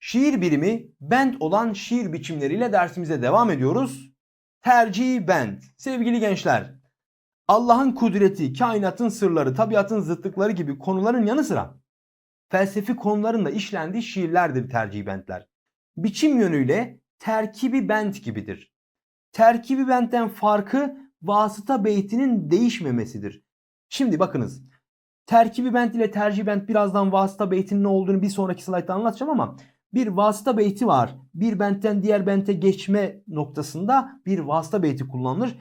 Şiir birimi bent olan şiir biçimleriyle dersimize devam ediyoruz. Tercih bent. Sevgili gençler, Allah'ın kudreti, kainatın sırları, tabiatın zıtlıkları gibi konuların yanı sıra felsefi konuların da işlendiği şiirlerdir tercih bentler. Biçim yönüyle terkibi bent gibidir. Terkibi bentten farkı vasıta beytinin değişmemesidir. Şimdi bakınız. Terkibi bent ile tercih bent birazdan vasıta beytinin ne olduğunu bir sonraki slaytta anlatacağım ama bir vasıta beyti var. Bir bentten diğer bente geçme noktasında bir vasıta beyti kullanılır.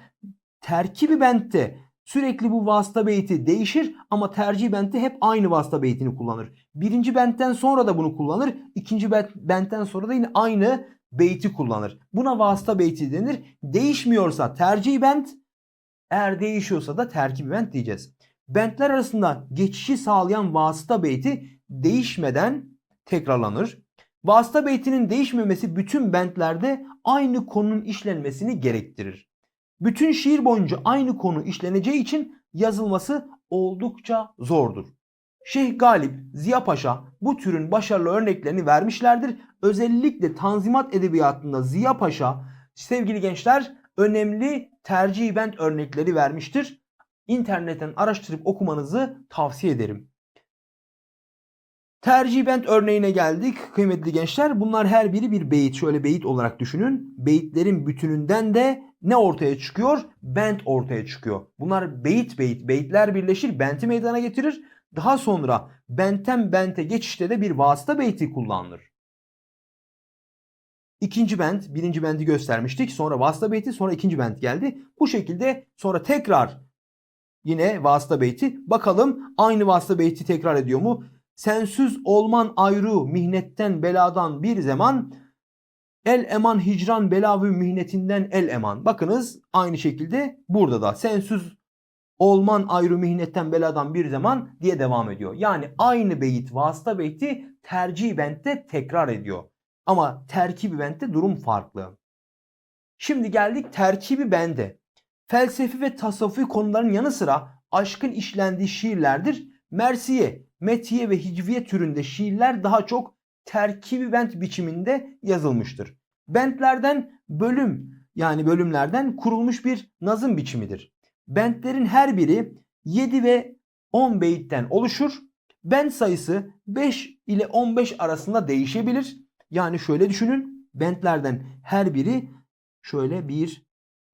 Terkibi bentte sürekli bu vasıta beyti değişir ama tercih bentte hep aynı vasıta beytini kullanır. Birinci bentten sonra da bunu kullanır. İkinci bent- bentten sonra da yine aynı beyti kullanır. Buna vasıta beyti denir. Değişmiyorsa tercih bent, eğer değişiyorsa da terkibi bent diyeceğiz. Bentler arasında geçişi sağlayan vasıta beyti değişmeden tekrarlanır. Vasıta beytinin değişmemesi bütün bentlerde aynı konunun işlenmesini gerektirir. Bütün şiir boyunca aynı konu işleneceği için yazılması oldukça zordur. Şeyh Galip, Ziya Paşa bu türün başarılı örneklerini vermişlerdir. Özellikle Tanzimat Edebiyatı'nda Ziya Paşa sevgili gençler önemli tercih bent örnekleri vermiştir. İnternetten araştırıp okumanızı tavsiye ederim. Tercih bent örneğine geldik kıymetli gençler. Bunlar her biri bir beyit. Şöyle beyit olarak düşünün. Beyitlerin bütününden de ne ortaya çıkıyor? Bent ortaya çıkıyor. Bunlar beyit beyit. Beyitler birleşir, benti meydana getirir. Daha sonra bentten bente geçişte de bir vasıta beyti kullanılır. İkinci bent, birinci benti göstermiştik. Sonra vasıta beyti, sonra ikinci bent geldi. Bu şekilde sonra tekrar yine vasıta beyti. Bakalım aynı vasıta beyti tekrar ediyor mu? Sensiz olman ayrı mihnetten beladan bir zaman el eman hicran bela ve mihnetinden el eman. Bakınız aynı şekilde burada da sensiz olman ayrı mihnetten beladan bir zaman diye devam ediyor. Yani aynı beyit vasıta beyti tercih bentte tekrar ediyor. Ama terkibi bentte durum farklı. Şimdi geldik terkibi bende. Felsefi ve tasavvufi konuların yanı sıra aşkın işlendiği şiirlerdir. Mersiye, metiye ve hicviye türünde şiirler daha çok terkibi bent biçiminde yazılmıştır. Bentlerden bölüm yani bölümlerden kurulmuş bir nazım biçimidir. Bentlerin her biri 7 ve 10 beyitten oluşur. Bent sayısı 5 ile 15 arasında değişebilir. Yani şöyle düşünün. Bentlerden her biri şöyle 1,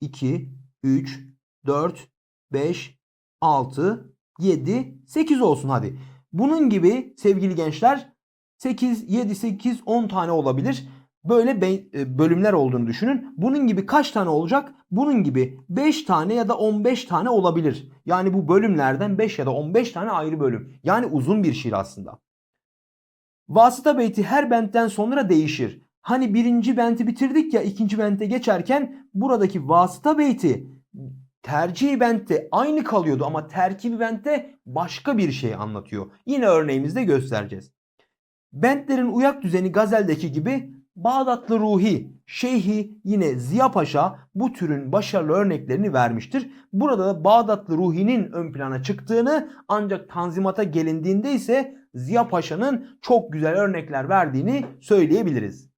2, 3, 4, 5, 6, 7, 8 olsun hadi. Bunun gibi sevgili gençler 8, 7, 8, 10 tane olabilir. Böyle e, bölümler olduğunu düşünün. Bunun gibi kaç tane olacak? Bunun gibi 5 tane ya da 15 tane olabilir. Yani bu bölümlerden 5 ya da 15 tane ayrı bölüm. Yani uzun bir şiir aslında. Vasıta beyti her bentten sonra değişir. Hani birinci benti bitirdik ya ikinci bente geçerken buradaki vasıta beyti tercih bentte aynı kalıyordu ama terkibi bentte başka bir şey anlatıyor. Yine örneğimizde göstereceğiz. Bentlerin uyak düzeni gazeldeki gibi Bağdatlı Ruhi, Şeyhi yine Ziya Paşa bu türün başarılı örneklerini vermiştir. Burada da Bağdatlı Ruhi'nin ön plana çıktığını ancak Tanzimat'a gelindiğinde ise Ziya Paşa'nın çok güzel örnekler verdiğini söyleyebiliriz.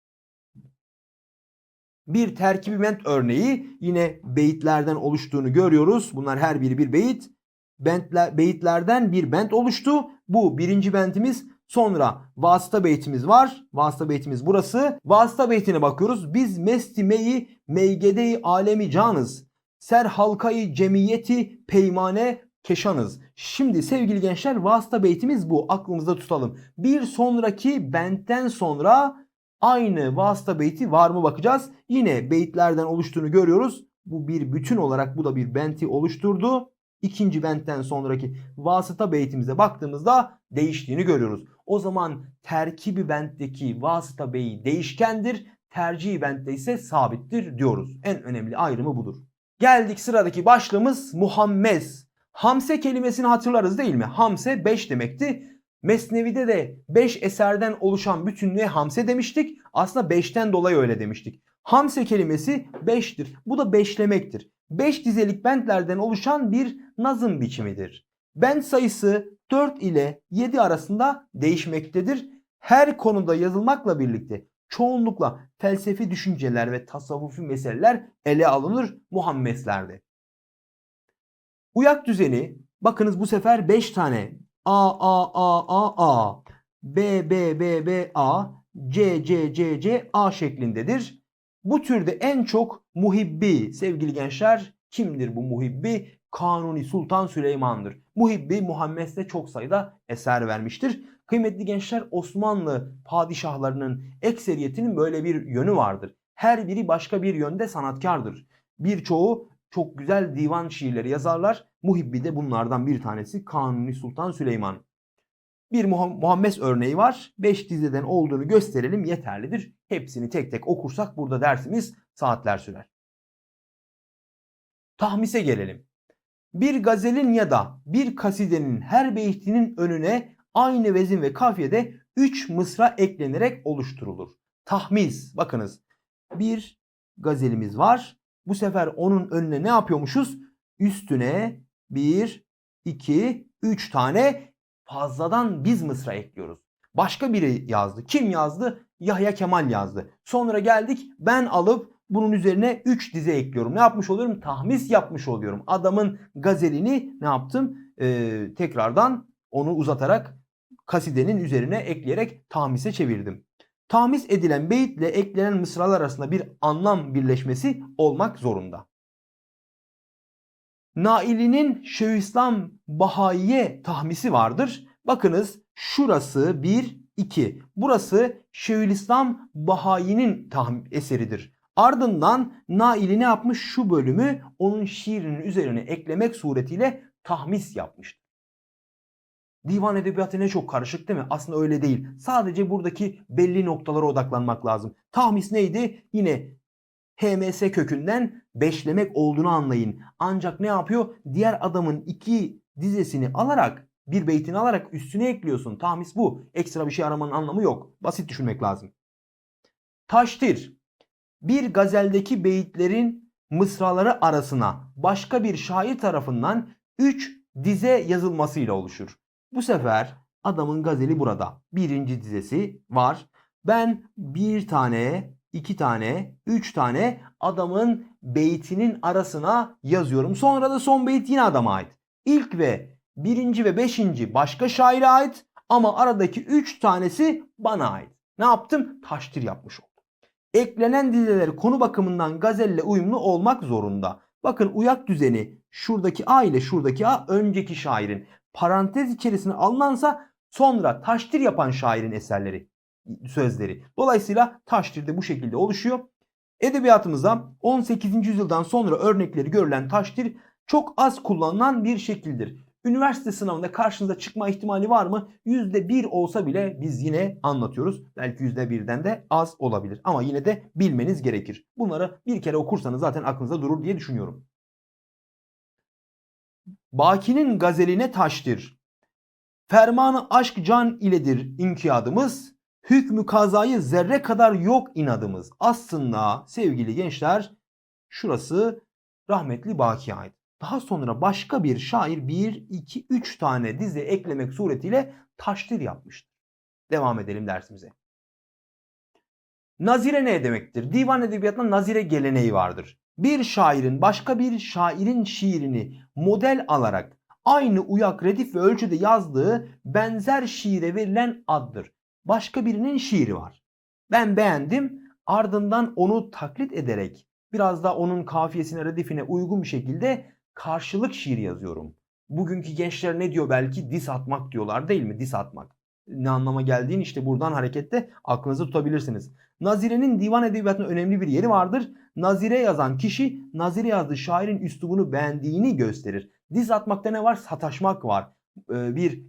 Bir terkibi örneği yine beyitlerden oluştuğunu görüyoruz. Bunlar her biri bir beyit. Bentler, beyitlerden bir bent oluştu. Bu birinci bentimiz. Sonra vasıta beytimiz var. Vasıta beytimiz burası. Vasıta beytine bakıyoruz. Biz mesti meyi meygedeyi alemi canız. Ser halkayı cemiyeti peymane keşanız. Şimdi sevgili gençler vasıta beytimiz bu. Aklımızda tutalım. Bir sonraki bentten sonra aynı vasıta beyti var mı bakacağız. Yine beyitlerden oluştuğunu görüyoruz. Bu bir bütün olarak bu da bir benti oluşturdu. İkinci bentten sonraki vasıta beytimize baktığımızda değiştiğini görüyoruz. O zaman terkibi bentteki vasıta beyi değişkendir. Tercihi bentte ise sabittir diyoruz. En önemli ayrımı budur. Geldik sıradaki başlığımız Muhammed. Hamse kelimesini hatırlarız değil mi? Hamse 5 demekti. Mesnevi'de de 5 eserden oluşan bütünlüğe hamse demiştik. Aslında 5'ten dolayı öyle demiştik. Hamse kelimesi 5'tir. Bu da beşlemektir. 5 dizelik bentlerden oluşan bir nazım biçimidir. Bent sayısı 4 ile 7 arasında değişmektedir. her konuda yazılmakla birlikte çoğunlukla felsefi düşünceler ve tasavvufi meseleler ele alınır Muhammedlerde. Uyak düzeni bakınız bu sefer 5 tane A A A A A B B B B A C C C C A şeklindedir. Bu türde en çok muhibbi sevgili gençler kimdir bu muhibbi? Kanuni Sultan Süleyman'dır. Muhibbi Muhammed'de çok sayıda eser vermiştir. Kıymetli gençler Osmanlı padişahlarının ekseriyetinin böyle bir yönü vardır. Her biri başka bir yönde sanatkardır. Birçoğu çok güzel divan şiirleri yazarlar. Muhibbi de bunlardan bir tanesi Kanuni Sultan Süleyman. Bir Muha- Muhammed örneği var. 5 dizeden olduğunu gösterelim yeterlidir. Hepsini tek tek okursak burada dersimiz saatler sürer. Tahmise gelelim. Bir gazelin ya da bir kasidenin her beytinin önüne aynı vezin ve kafiyede 3 mısra eklenerek oluşturulur. Tahmis. Bakınız. Bir gazelimiz var. Bu sefer onun önüne ne yapıyormuşuz? Üstüne 1, 2, 3 tane fazladan biz mısra ekliyoruz. Başka biri yazdı. Kim yazdı? Yahya Kemal yazdı. Sonra geldik ben alıp bunun üzerine 3 dize ekliyorum. Ne yapmış oluyorum? Tahmis yapmış oluyorum. Adamın gazelini ne yaptım? Ee, tekrardan onu uzatarak kasidenin üzerine ekleyerek tahmise çevirdim. Tahmis edilen beyitle eklenen mısralar arasında bir anlam birleşmesi olmak zorunda. Naili'nin Şeyhülislam Bahayiye tahmisi vardır. Bakınız şurası 1, 2. Burası Şeyhülislam Bahayi'nin tahm- eseridir. Ardından Naili ne yapmış? Şu bölümü onun şiirinin üzerine eklemek suretiyle tahmis yapmıştır. Divan edebiyatı ne çok karışık değil mi? Aslında öyle değil. Sadece buradaki belli noktalara odaklanmak lazım. Tahmis neydi? Yine HMS kökünden beşlemek olduğunu anlayın. Ancak ne yapıyor? Diğer adamın iki dizesini alarak bir beytini alarak üstüne ekliyorsun. Tahmis bu. Ekstra bir şey aramanın anlamı yok. Basit düşünmek lazım. Taştir. Bir gazeldeki beyitlerin mısraları arasına başka bir şair tarafından 3 dize yazılmasıyla oluşur. Bu sefer adamın gazeli burada. Birinci dizesi var. Ben bir tane, iki tane, üç tane adamın beytinin arasına yazıyorum. Sonra da son beyt yine adama ait. İlk ve birinci ve beşinci başka şaire ait ama aradaki üç tanesi bana ait. Ne yaptım? Taştir yapmış oldum. Eklenen dizeler konu bakımından gazelle uyumlu olmak zorunda. Bakın uyak düzeni şuradaki A ile şuradaki A önceki şairin parantez içerisine alınansa sonra taştir yapan şairin eserleri, sözleri. Dolayısıyla taştir de bu şekilde oluşuyor. Edebiyatımızda 18. yüzyıldan sonra örnekleri görülen taştir çok az kullanılan bir şekildir. Üniversite sınavında karşınıza çıkma ihtimali var mı? %1 olsa bile biz yine anlatıyoruz. Belki %1'den de az olabilir. Ama yine de bilmeniz gerekir. Bunları bir kere okursanız zaten aklınızda durur diye düşünüyorum. Baki'nin gazeline taştır. Fermanı aşk can iledir inkiyadımız. Hükmü kazayı zerre kadar yok inadımız. Aslında sevgili gençler şurası rahmetli Baki'ye ait. Daha sonra başka bir şair 1, 2, 3 tane dize eklemek suretiyle taştir yapmıştır. Devam edelim dersimize. Nazire ne demektir? Divan edebiyatında nazire geleneği vardır. Bir şairin başka bir şairin şiirini model alarak aynı uyak, redif ve ölçüde yazdığı benzer şiire verilen addır. Başka birinin şiiri var. Ben beğendim ardından onu taklit ederek biraz da onun kafiyesine, redifine uygun bir şekilde karşılık şiir yazıyorum. Bugünkü gençler ne diyor belki? Dis atmak diyorlar değil mi? Dis atmak. Ne anlama geldiğini işte buradan hareketle aklınızda tutabilirsiniz. Nazire'nin divan edebiyatında önemli bir yeri vardır. Nazire yazan kişi Nazire yazdığı şairin üslubunu beğendiğini gösterir. Diz atmakta ne var? Sataşmak var. Ee, bir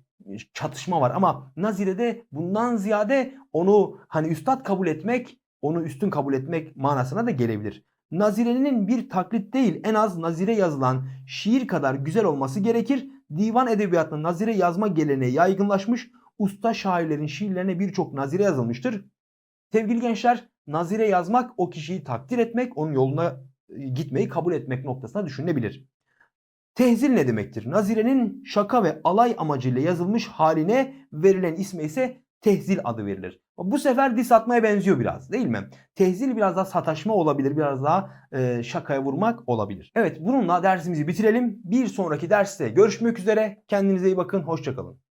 çatışma var ama Nazire'de bundan ziyade onu hani üstad kabul etmek, onu üstün kabul etmek manasına da gelebilir. Nazire'nin bir taklit değil en az Nazire yazılan şiir kadar güzel olması gerekir. Divan edebiyatında Nazire yazma geleneği yaygınlaşmış. Usta şairlerin şiirlerine birçok Nazire yazılmıştır. Sevgili gençler, Nazire yazmak o kişiyi takdir etmek, onun yoluna gitmeyi kabul etmek noktasına düşünülebilir. Tehzil ne demektir? Nazire'nin şaka ve alay amacıyla yazılmış haline verilen isme ise tehzil adı verilir. Bu sefer diss atmaya benziyor biraz değil mi? Tehzil biraz daha sataşma olabilir, biraz daha e, şakaya vurmak olabilir. Evet bununla dersimizi bitirelim. Bir sonraki derste görüşmek üzere. Kendinize iyi bakın, hoşçakalın.